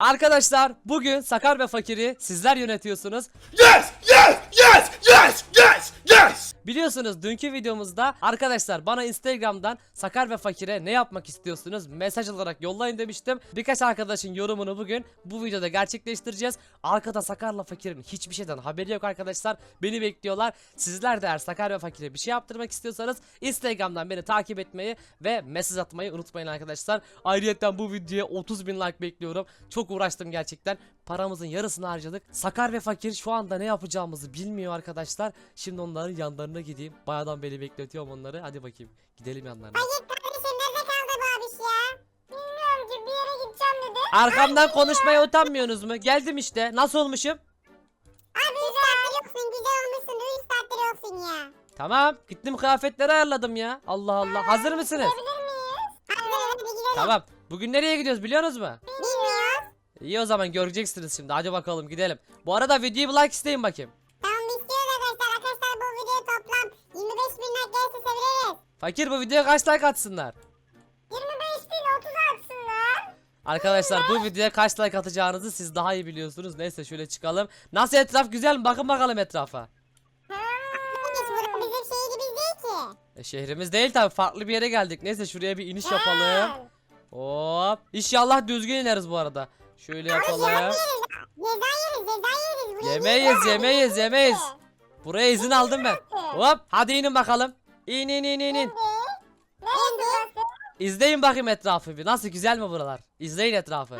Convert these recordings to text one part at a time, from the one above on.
Arkadaşlar bugün Sakar ve Fakir'i sizler yönetiyorsunuz. Yes! Yes! Yes! Yes! Yes! Yes! Biliyorsunuz dünkü videomuzda arkadaşlar bana Instagram'dan Sakar ve Fakir'e ne yapmak istiyorsunuz mesaj olarak yollayın demiştim. Birkaç arkadaşın yorumunu bugün bu videoda gerçekleştireceğiz. Arkada Sakar'la Fakir'in hiçbir şeyden haberi yok arkadaşlar. Beni bekliyorlar. Sizler de eğer Sakar ve Fakir'e bir şey yaptırmak istiyorsanız Instagram'dan beni takip etmeyi ve mesaj atmayı unutmayın arkadaşlar. Ayrıca bu videoya 30 bin like bekliyorum. Çok uğraştım gerçekten. Paramızın yarısını harcadık. Sakar ve Fakir şu anda ne yapacağımızı bilmiyor arkadaşlar. Şimdi onların yanlarına gideyim. Bayağıdan beri bekletiyorum onları. Hadi bakayım. Gidelim yanlarına. Hayır kardeşim nerede kaldı bu abiş ya? Bilmiyorum ki bir yere gideceğim dedi. Arkamdan konuşmaya utanmıyorsunuz mu? Geldim işte. Nasıl olmuşum? Abi 3 saattir yoksun güzel olmuşsun 3 saattir yoksun ya. Tamam. Gittim kıyafetleri ayarladım ya. Allah Allah. Hazır mısınız? Gidebilir miyiz? Hadi hadi gidelim. Tamam. Bugün nereye gidiyoruz biliyor musunuz mu? Bilmiyoruz. İyi o zaman göreceksiniz şimdi. Hadi bakalım gidelim. Bu arada videoyu bir like isteyin bakayım. Fakir bu videoya kaç like atsınlar? 25 bin 30 atsınlar. Arkadaşlar bu videoya kaç like atacağınızı siz daha iyi biliyorsunuz. Neyse şöyle çıkalım. Nasıl etraf güzel mi? Bakın bakalım etrafa. Kardeş burası bizim şehrimiz değil ki. E, şehrimiz değil tabi farklı bir yere geldik. Neyse şuraya bir iniş yapalım. Hop. İnşallah düzgün ineriz bu arada. Şöyle yapalım. Ceza yeriz ceza yeriz. Buraya Yemeyiz yemeyiz yemeyiz. Buraya izin aldım ben. Hop hadi inin bakalım. İn in in in in. Neresi burası? İzleyin bakayım etrafı bir. Nasıl güzel mi buralar? İzleyin etrafı.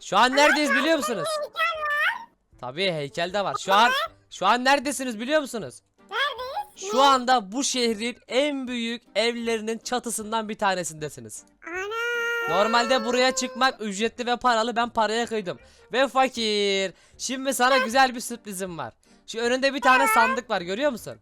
Şu an neredeyiz biliyor musunuz? Tabii heykel de var. Şu an şu an neredesiniz biliyor musunuz? Neredeyiz? Şu anda bu şehrin en büyük evlerinin çatısından bir tanesindesiniz. Normalde buraya çıkmak ücretli ve paralı ben paraya kıydım. Ve fakir. Şimdi sana güzel bir sürprizim var. Şu önünde bir tane sandık var görüyor musun?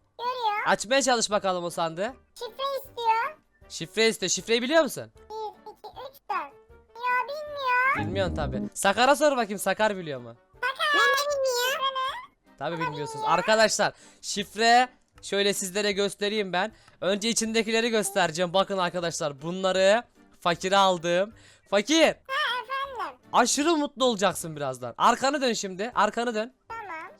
Açmaya çalış bakalım o sandığı. Şifre istiyor. Şifre istiyor. Şifreyi biliyor musun? 1, 2, 3, 4. Ya bilmiyor. Bilmiyorsun tabi. Sakar'a sor bakayım Sakar biliyor mu? Ben de bilmiyor. Tabi bilmiyorsunuz. Arkadaşlar şifre şöyle sizlere göstereyim ben. Önce içindekileri göstereceğim. Bakın arkadaşlar bunları fakire aldım. Fakir Efendim. aşırı mutlu olacaksın birazdan. Arkanı dön şimdi. Arkanı dön.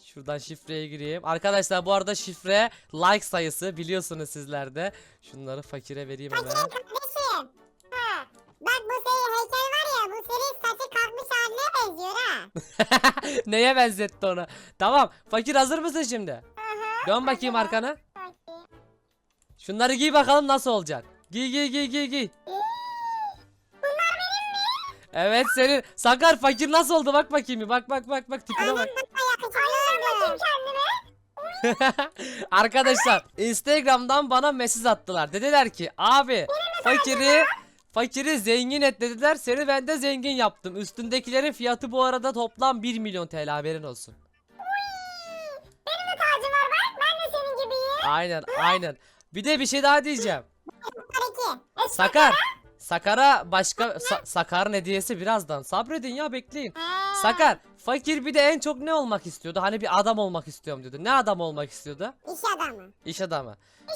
Şuradan şifreye gireyim. Arkadaşlar bu arada şifre like sayısı biliyorsunuz sizler de. Şunları fakire vereyim hemen. Fakir kardeşim. Ha. Bak bu senin heykel var ya bu senin saçı kalkmış haline benziyor ha. Neye benzetti onu? Tamam. Fakir hazır mısın şimdi? Aha. Dön bakayım arkana. Fakir. Şunları giy bakalım nasıl olacak. Giy giy giy giy giy. Bunlar benim mi? Evet senin. Sakar fakir nasıl oldu bak bakayım bir. Bak bak bak bak tipine bak. Arkadaşlar Instagram'dan bana mesaj attılar. Dediler ki abi fakiri fakiri zengin et dediler. Seni ben de zengin yaptım. Üstündekilerin fiyatı bu arada toplam 1 milyon TL haberin olsun. Benim de tacım var bak. Ben de senin gibiyim. Aynen aynen. Bir de bir şey daha diyeceğim. E, Sakar. Sakar'a başka Sa- Sakar'ın hediyesi birazdan. Sabredin ya bekleyin. Sakar fakir bir de en çok ne olmak istiyordu? Hani bir adam olmak istiyorum diyordu. Ne adam olmak istiyordu? İş adamı. İş adamı.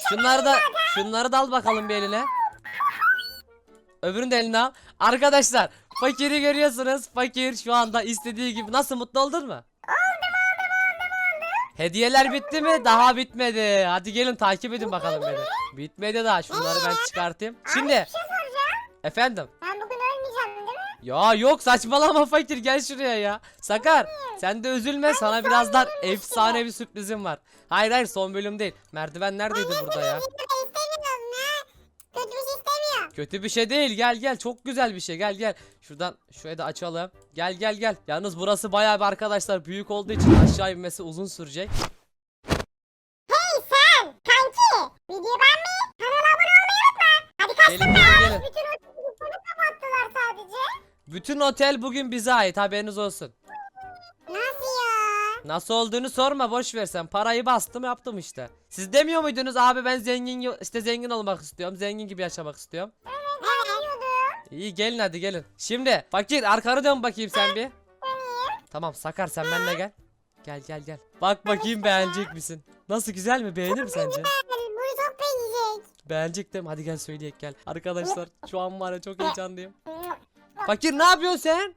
Şunları da şunları da al bakalım bir eline. Öbürünü de eline al. Arkadaşlar fakiri görüyorsunuz. Fakir şu anda istediği gibi nasıl mutlu oldun mu? Hediyeler bitti mi? Daha bitmedi. Hadi gelin takip edin bakalım beni. Bitmedi daha. Şunları ben çıkartayım. Şimdi şey efendim. Ben Ya yok saçmalama fakir gel şuraya ya. Sakar sen de üzülme sana birazdan efsane bir sürprizim var. Hayır hayır son bölüm değil. Merdiven neredeydi burada ya? Kötü bir şey. Kötü bir şey değil gel gel çok güzel bir şey gel gel. Şuradan şöyle de açalım. Gel gel gel. Yalnız burası bayağı bir arkadaşlar büyük olduğu için aşağı inmesi uzun sürecek. Hey sen kanki. Video beğenmeyi, kanala abone olmayı unutma. Hadi kaçtım Gelin, ben. gelin, gelin. Bütün otobüsleri kapattılar sadece. Bütün otel bugün bize ait haberiniz olsun. Nasıl ya? Nasıl olduğunu sorma boş ver sen. Parayı bastım yaptım işte. Siz demiyor muydunuz abi ben zengin işte zengin olmak istiyorum. Zengin gibi yaşamak istiyorum. Evet. biliyordum. İyi gelin hadi gelin. Şimdi fakir arkanı dön bakayım sen bir. Tamam Sakar sen benimle gel. Gel gel gel. Bak bakayım beğenecek misin? Nasıl güzel mi beğenir mi sence? Bunu çok beğenecek. Beğenecek değil mi? Hadi gel söyleyek gel. Arkadaşlar şu an var ya çok heyecanlıyım. Fakir ne yapıyorsun sen?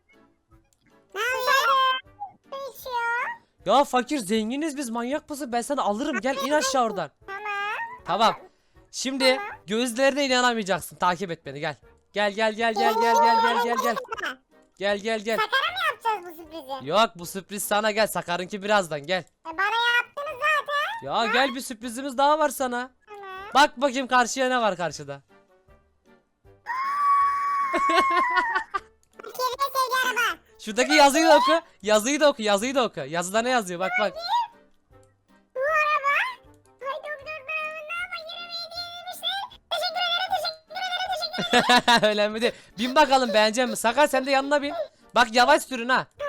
Ne içiyor. Ya fakir zenginiz biz manyak mısın? Ben sana alırım gel in aşağı oradan. Tamam. Tamam. Şimdi gözlerine inanamayacaksın. Takip et beni gel. Gel gel gel gel gel gel gel gel gel. Gel gel gel. Sakara mı yapacağız bu sürprizi? Yok bu sürpriz sana gel. Sakar'ınki birazdan gel. E, bana yaptınız zaten. Ya gel bir sürprizimiz daha var sana. Tamam. Bak bakayım karşıya ne var karşıda. Şuradaki yazıyı da oku. Yazıyı da oku. Yazıyı da oku. Yazıda ne yazıyor? Bak bak. Bu araba. Ay doktor bravo fakire hediye edilmişler. Teşekkür ederim teşekkür ederim teşekkür ederim. Önemli değil. Bin bakalım beğenecek mi? Sakar sen de yanına bin. Bak yavaş sürün ha. Dur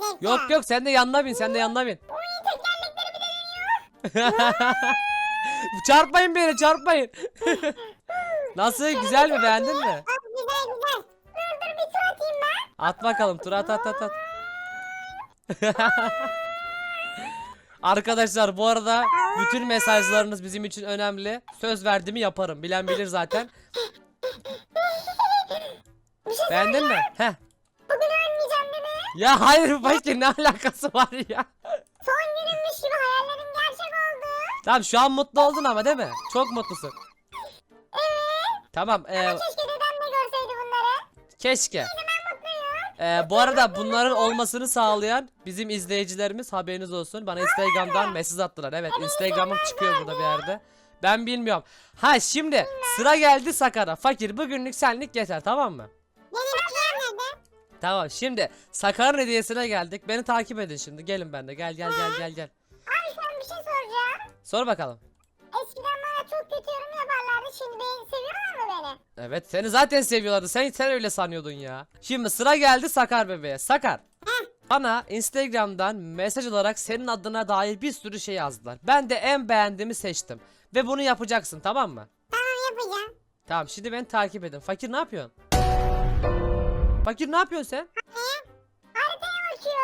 dur. Yok yok sen de yanına bin. Sen de yanına bin. Uy tekerlekleri bir de dönüyor. çarpmayın beni çarpmayın. Nasıl güzel mi beğendin mi? At bakalım tur at at at at. Arkadaşlar bu arada bütün mesajlarınız bizim için önemli. Söz verdiğimi yaparım. Bilen bilir zaten. Bir şey Beğendin mi? Heh. Bugün ölmeyeceğim değil mi? Ya hayır başka ne alakası var ya? Son günümmüş gibi hayallerim gerçek oldu. Tamam şu an mutlu oldun ama değil mi? Çok mutlusun. Evet. Tamam. e, Keşke dedem de görseydi bunları. keşke. Ben mutluyum. E, bu arada bunların olmasını sağlayan bizim izleyicilerimiz haberiniz olsun. Bana Instagram'dan mesaj attılar. Evet Instagram'ım çıkıyor burada bir yerde. Ben bilmiyorum. Ha şimdi sıra geldi Sakar'a. Fakir bugünlük senlik yeter tamam mı? Tamam şimdi Sakar'ın hediyesine geldik. Beni takip edin şimdi. Gelin ben de. Gel gel gel gel gel. Abi an bir şey soracağım. Sor bakalım. Eskiden bana çok kötü yorum yaparlardı. Şimdi beni seviyorlar mı beni? Evet seni zaten seviyorlardı. Sen sen öyle sanıyordun ya. Şimdi sıra geldi Sakar bebeğe. Sakar. Bana Instagram'dan mesaj olarak senin adına dair bir sürü şey yazdılar. Ben de en beğendiğimi seçtim. Ve bunu yapacaksın tamam mı? Tamam yapacağım. Tamam şimdi beni takip edin. Fakir ne yapıyorsun? Fakir ne yapıyorsun sen? Haritaya bakıyor.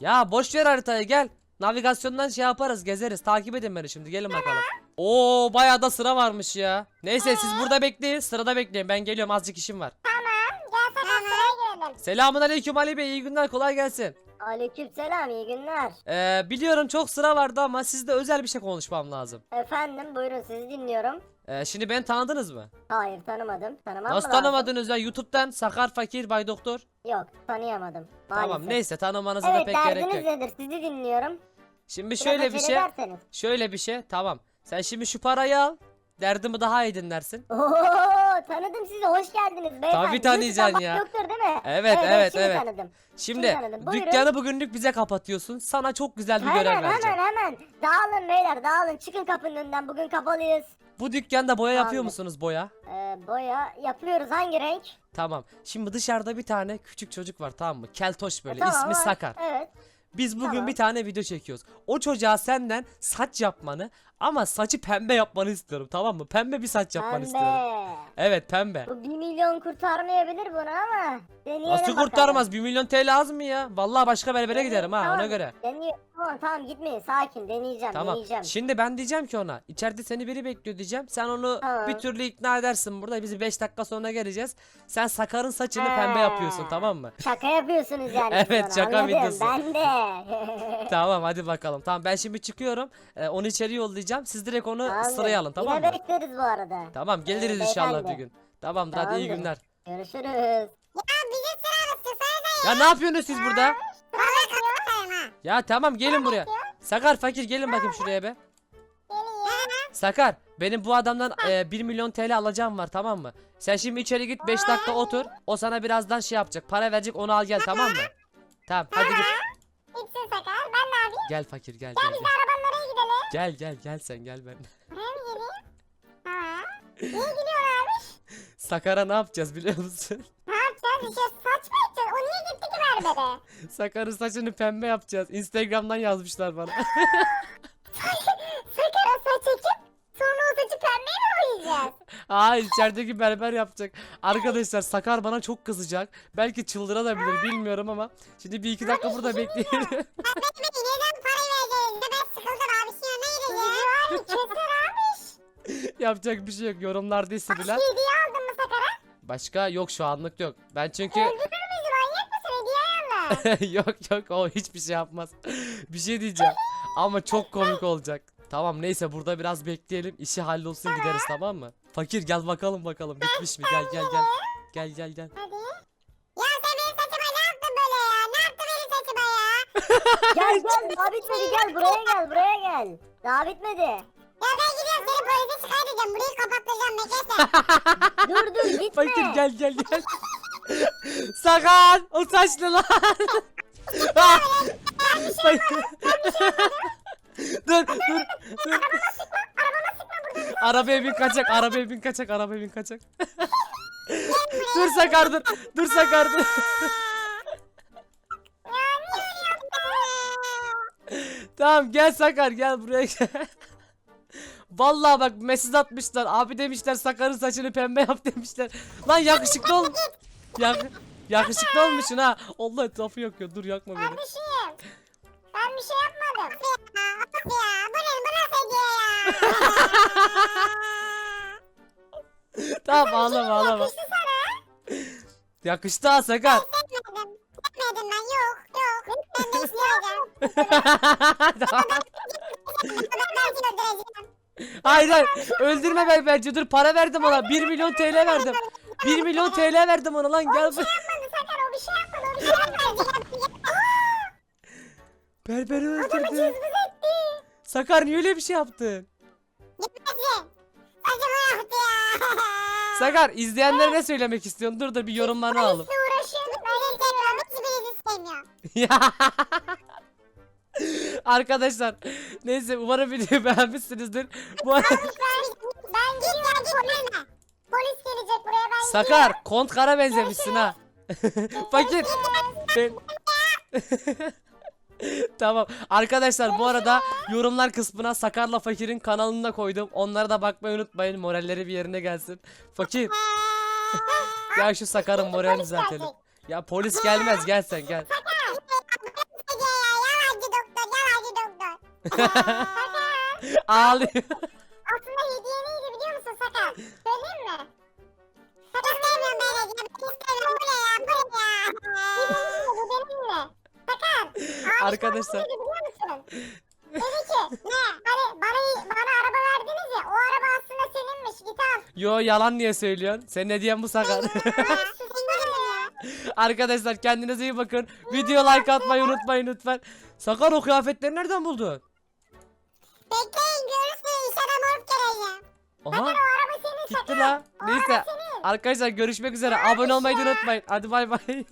Ya boş ver haritayı gel. Navigasyondan şey yaparız gezeriz. Takip edin beni şimdi gelin bakalım. Oo bayağı da sıra varmış ya. Neyse siz burada bekleyin. Sırada bekleyin. Ben geliyorum azıcık işim var. Tamam. Gel sana sıraya girelim. Selamun aleyküm Ali Bey. iyi günler kolay gelsin. Aleykümselam iyi günler. Ee, biliyorum çok sıra vardı ama sizde özel bir şey konuşmam lazım. Efendim buyurun sizi dinliyorum. Ee, şimdi beni tanıdınız mı? Hayır tanımadım. Tanımam Nasıl mı lazım? tanımadınız ya? YouTube'dan Sakar Fakir Bay Doktor. Yok tanıyamadım. Tamam Maalesef. neyse tanımanıza da Evet pek gerek derdiniz yok. nedir sizi dinliyorum. Şimdi şöyle bir şey. ederseniz. Şöyle bir şey. Tamam. Sen şimdi şu parayı al. Derdimi daha iyi dinlersin. Tanıdım sizi hoş geldiniz beyefendi. Tabii tanıyacaksın ya. Yoktur değil mi? Evet, evet, şimdi evet. tanıdım. Şimdi tanıdım. Buyurun. dükkanı bugünlük bize kapatıyorsun. Sana çok güzel bir görev Hemen vereceğim. hemen hemen. Dağılın beyler dağılın çıkın kapının önünden bugün kapalıyız. Bu dükkanda boya yapıyor Tamamdır. musunuz boya? Ee, boya yapıyoruz hangi renk? Tamam. Şimdi dışarıda bir tane küçük çocuk var tamam mı? Keltoş böyle. E, tamam, ismi var. Sakar. Evet. Biz bugün Tamam. bir tane video çekiyoruz. O çocuğa senden saç yapmanı ama saçı pembe yapmanı istiyorum tamam mı? Pembe bir saç yapmanı istiyorum. Evet pembe. Bu 1 milyon kurtarmayabilir bunu ama deneyelim Nasıl bakalım. kurtarmaz? 1 milyon TL az mı ya? Vallahi başka berbere Deneyelim, giderim ha ona tamam. göre. Deniyorum. Tamam tamam gitmeyin sakin deneyeceğim Tamam. deneyeceğim. Şimdi ben diyeceğim ki ona içeride seni biri bekliyor diyeceğim. Sen onu Tamam. bir türlü ikna edersin burada. Biz 5 dakika sonra geleceğiz. Sen Sakar'ın saçını Ha. pembe yapıyorsun tamam mı? Şaka yapıyorsunuz yani. Evet, bana, şaka anladım. videosu. Ben de. tamam hadi bakalım. Tamam ben şimdi çıkıyorum. Ee, onu içeri yollayacağım. Siz direkt onu Tamamdır. sıraya alın tamam Yine mı? bekleriz bu arada. Tamam geliriz Ee, inşallah beyefendi. Bir gün. Tamamdır hadi iyi Tamamdır. günler. Görüşürüz. Ya sıramız çıksana da Ya ne yapıyorsunuz siz burada? Ha. Ya tamam gelin buraya. Sakar fakir gelin bakayım şuraya be. Geliyor. Sakar benim bu adamdan e, 1 milyon TL alacağım var tamam mı? Sen şimdi içeri git 5 dakika otur. O sana birazdan şey yapacak. Para verecek onu al gel tamam mı? Tamam hadi git. İçsin sakar. Ben ne yapayım? Gel fakir gel Gel gel. biz de arabanın oraya gidelim. gel gel, gel sen gel ben. Buraya mı geleyim? Tamam. Niye gidiyor abi? Sakar'a ne yapacağız biliyor musun? Ne yapacağız? İşte saç mı edeceğiz? O niye gitti ki berbere? Sakar'ın saçını pembe yapacağız. Instagram'dan yazmışlar bana. Sakara saç ekip sonra o saçı pembeye mi boyayacağız? Hayır içerideki berber yapacak. Arkadaşlar Sakar bana çok kızacak. Belki çıldırabilir bilmiyorum ama. Şimdi bir iki dakika burada bekleyelim. Beni neden para vereceğiz? Ben sıkıldım abi. Şimdi ne gideceğiz? Abi keser abi. Yapacak bir şey yok. Yorumlarda hissediler. Hediye aldın mı? Başka yok şu anlık yok. Ben çünkü Öldürür müyüz manyak mısın? Hediye yok yok o hiçbir şey yapmaz. bir şey diyeceğim. Ama çok komik olacak. Tamam neyse burada biraz bekleyelim. İşi hallolsun gideriz tamam mı? Fakir gel bakalım bakalım bitmiş mi? Gel gel gel. Gel gel gel. Hadi. Ya sen benim saçıma ne yaptın böyle ya? Ne yaptın benim saçıma ya? Gel gel daha bitmedi gel buraya gel buraya gel. Daha bitmedi. Ya ben gidiyorum seni polise edeceğim. Burayı kapattıracağım Bekle Dur dur gitme. Fakir gel gel gel. Sakar o saçlı lan. Ah! Fakir. dur dur dur. Arabaya bin kaçak, arabaya bin kaçak, arabaya bin kaçak. dur Sakar dur. Dur Sakar dur. tamam gel Sakar gel buraya gel. Vallahi bak mesaj atmışlar. Abi demişler Sakar'ın saçını pembe yap demişler. Lan yakışıklı ol. Yak yakışıklı olmuşsun ha. Allah etrafı yakıyor. Dur yakma beni. Kardeşim. Ben bir şey yapmadım. Ya, of ya. Bu ne? Bu nasıl hediye ya? Tamam ağlama ağlama. Yakıştı sana. Yakıştı ha Sakar. Sevmedim. Sevmedim ben. Yok. Yok. Ben de isteyeceğim. Tamam. Ben belki öldüreceğim. Hayır hayır. Öldürme ben bence. Dur para verdim ona. 1 milyon TL verdim. 1 milyon TL verdim ona lan gel. Yapmadı buraya. Sakar o bir şey yapmadı. O bir şey yapmadı. Berberi Adamı öldürdü. cızbız etti. Sakar niye öyle bir şey yaptın? Gitmesin. Saçımı yaptı ya. Sakar izleyenlere ne söylemek istiyorsun? Dur da bir yorumlarını alalım. Polisle. Arkadaşlar neyse umarım videoyu beğenmişsinizdir. Bu arada Ben, gidiyorum polis. Polis gelecek buraya ben Sakar kont kara benzemişsin ha. Fakir. Ben... tamam. Arkadaşlar bu arada yorumlar kısmına Sakar'la Fakir'in kanalını da koydum. Onlara da bakmayı unutmayın. Moralleri bir yerine gelsin. Fakir. ya şu Sakar'ın moralini gelecek. Ya polis gelmez gel sen gel. Ağlıyor. Aslında hediye neydi biliyor musun Sakar? Söyleyeyim mi? Sakar istemiyorum ben hediye. Ben istemiyorum. Bu ne ya? Bu ne ya? Bu benimle. Sakar. Abi Arkadaşlar. Ne dedi biliyor musun? Dedi ki ne? Hani bana, bana araba verdiniz ya. O araba aslında seninmiş. Git al. Yo yalan niye söylüyorsun? Sen ne diyen bu Sakar? Ya. Arkadaşlar kendinize iyi bakın. Video like atmayı unutmayın lütfen. Sakar o kıyafetleri nereden buldun? Aha. O araba senin Gitti Sakar. la. O Neyse. araba senin. Arkadaşlar görüşmek üzere. Abone olmayı da unutmayın. Hadi bay bay.